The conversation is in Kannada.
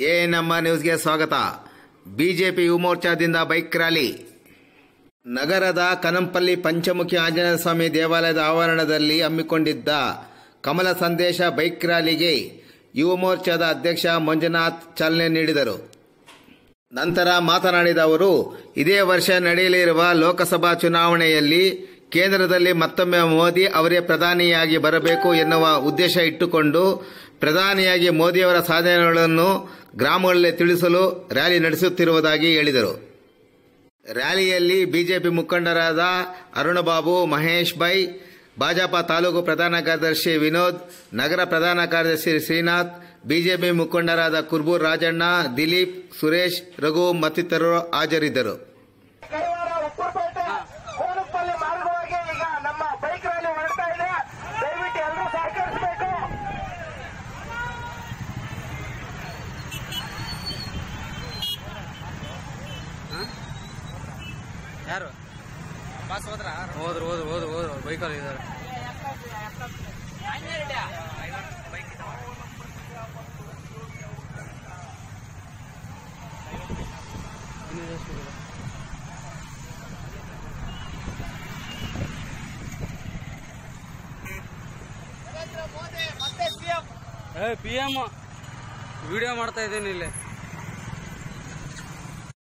ಎ ನಮ್ಮ ನ್ಯೂಸ್ಗೆ ಸ್ವಾಗತ. ಬಿಜೆಪಿ ಯುವಮೋರ್ಚಾದಿಂದ ಬೈಕ್ ರ್ಯಾಲಿ. ನಗರದ ಕನಂಪಲ್ಲಿ ಪಂಚಮುಖಿ ಆಂಜನೇಯ ಸ್ವಾಮಿ ದೇವಾಲಯದ ಆವರಣದಲ್ಲಿ ಹಮ್ಮಿಕೊಂಡಿದ್ದ ಕಮಲ ಸಂದೇಶ ಬೈಕ್ ರ್ಯಾಲಿಗೆ ಯುವ ಮೋರ್ಚಾದ ಅಧ್ಯಕ್ಷ ಮಂಜುನಾಥ್ ಚಾಲನೆ ನೀಡಿದರು. ನಂತರ ಮಾತನಾಡಿದ ಅವರು, ಇದೇ ವರ್ಷ ನಡೆಯಲಿರುವ ಲೋಕಸಭಾ ಚುನಾವಣೆಯಲ್ಲಿ ಕೇಂದ್ರದಲ್ಲಿ ಮತ್ತೊಮ್ಮೆ ಮೋದಿ ಅವರೇ ಪ್ರಧಾನಿಯಾಗಿ ಬರಬೇಕು ಎನ್ನುವ ಉದ್ದೇಶ ಇಟ್ಟುಕೊಂಡು ಪ್ರಧಾನಿಯಾಗಿ ಮೋದಿಯವರ ಸಾಧನೆಗಳನ್ನು ಗ್ರಾಮಗಳಲ್ಲಿ ತಿಳಿಸಲು ರ್ಯಾಲಿ ನಡೆಸುತ್ತಿರುವುದಾಗಿ ಹೇಳಿದರು. ರ್ಯಾಲಿಯಲ್ಲಿ ಬಿಜೆಪಿ ಮುಖಂಡರಾದ ಅರುಣಬಾಬು, ಮಹೇಶ್ ಬೈ, ಭಾಜಪಾ ತಾಲೂಕು ಪ್ರಧಾನ ಕಾರ್ಯದರ್ಶಿ ವಿನೋದ್, ನಗರ ಪ್ರಧಾನ ಕಾರ್ಯದರ್ಶಿ ಶ್ರೀನಾಥ್, ಬಿಜೆಪಿ ಮುಖಂಡರಾದ ಕುರ್ಬೂರ್ ರಾಜಣ್ಣ ದಿಲೀಪ್, ಸುರೇಶ್ ರಘು ಮತ್ತಿತರರು ಹಾಜರಿದ್ದರು. ಯಾರು? ಬಸ್ ಹೋದ್ರ? ಹೋದ್ರು ಹೋದ್ರು ಹೋದ್ರು ಹೋದ್ರು ಬೈಕಲ್ಲಿ ಇದ್ದಾರೆ. ಏ ಪಿ ಎಂ ವಿಡಿಯೋ ಮಾಡ್ತಾ ಇದ್ದೀನಿ ಇಲ್ಲಿ.